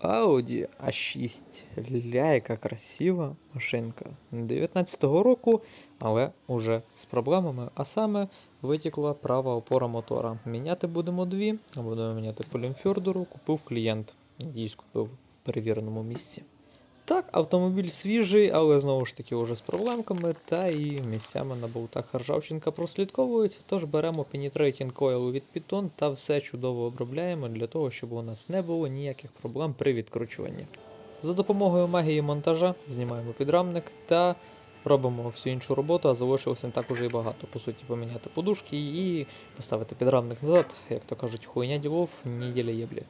Audi A6. Ля, яка красива машинка. 19-го року, але уже з проблемами. А саме витікла права опора мотора. Міняти будемо дві, а будемо міняти полімфьордеру. Купив клієнт. Надіюсь, купив в перевіреному місці. Так, автомобіль свіжий, але знову ж таки вже з проблемками, та і місцями на болтах ржавчинка прослідковується, тож беремо penetrating coil від Python та все чудово обробляємо для того, щоб у нас не було ніяких проблем при відкручуванні. За допомогою магії монтажа знімаємо підрамник та робимо всю іншу роботу, а залишилося не так уже і багато. По суті, поміняти подушки і поставити підрамник назад, як то кажуть, хуйня ділов, неділя єблі.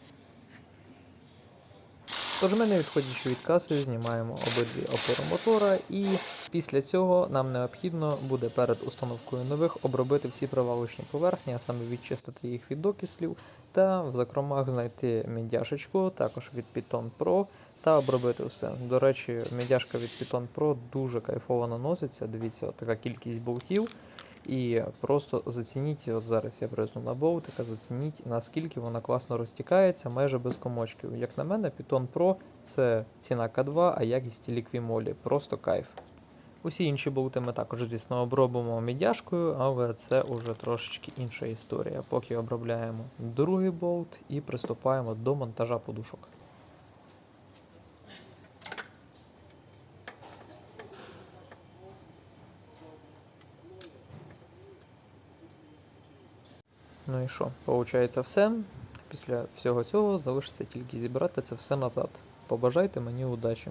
Тож ми, не відходячи від каси, знімаємо обидві опори мотора, і після цього нам необхідно буде перед установкою нових обробити всі провалочні поверхні, а саме відчистити їх від окислів, та в закромах знайти мідяшечку, також від Python Pro, та обробити все. До речі, мідяшка від Python Pro дуже кайфово наноситься. Дивіться, така кількість болтів. І просто зацініть, от зараз я призну на болтика, зацініть, наскільки вона класно розтікається майже без комочків. Як на мене, Python Pro це ціна К2, а якість ліквімолі. Просто кайф. Усі інші болти ми також, звісно, обробимо мідяшкою, але це вже трошечки інша історія. Поки обробляємо другий болт і приступаємо до монтажа подушок. Ну і що? Получається все. Після всього цього залишиться тільки зібрати це все назад. Побажайте мені удачі.